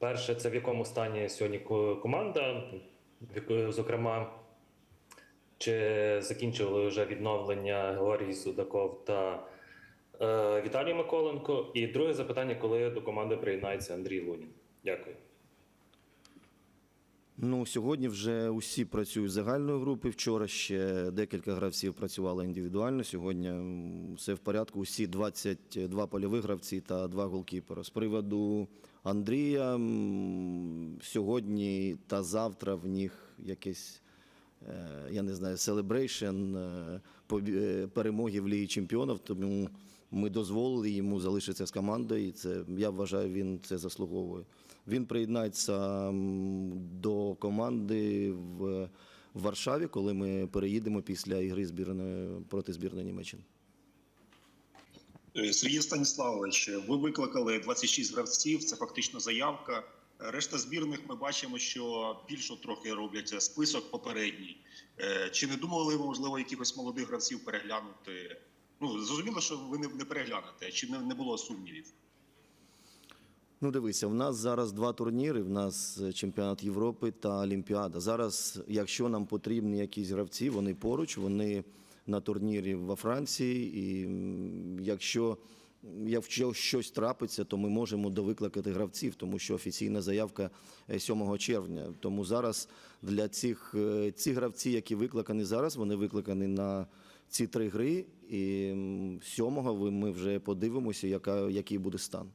Перше, це в якому стані сьогодні команда, зокрема, чи закінчили вже відновлення Георгій Судаков та е, Віталій Миколенко. І друге запитання, коли до команди приєднається Андрій Лунін. Дякую. Ну, сьогодні вже усі працюють загальної групи. Вчора ще декілька гравців працювали індивідуально. Сьогодні все в порядку. Усі 22 польових гравці та два голкіпера. З приводу Андрія сьогодні та завтра в них якесь. Е, Я не знаю, селебрейшн перемоги в Лігі Чемпіонів, тому ми дозволили йому залишитися з командою, і це я вважаю, він це заслуговує. Він приєднається до команди в Варшаві, коли ми переїдемо після ігри збірної проти збірної Німеччини. Е, Сергій Станіславович, ви викликали 26 гравців, це фактично заявка. Е, Решта збірних ми бачимо, що більше трохи роблять е, список попередній. Е, Чи не думали ви, можливо, якихось молодих гравців переглянути? Ну, зрозуміло, що ви не, не переглянете, чи не, було сумнівів? Ну, дивися, в нас зараз два турніри. В нас чемпіонат Європи та Олімпіада. Зараз, якщо нам потрібні якісь гравці, вони поруч, вони на турнірі во Франції. І якщо, якщо щось трапиться, то ми можемо довикликати гравців, тому що офіційна заявка е, 7 червня. Тому зараз для цих е, ці гравці, які викликані зараз, вони викликані на ці три гри. І м, 7 ви- ми вже подивимося, яка, який буде стан.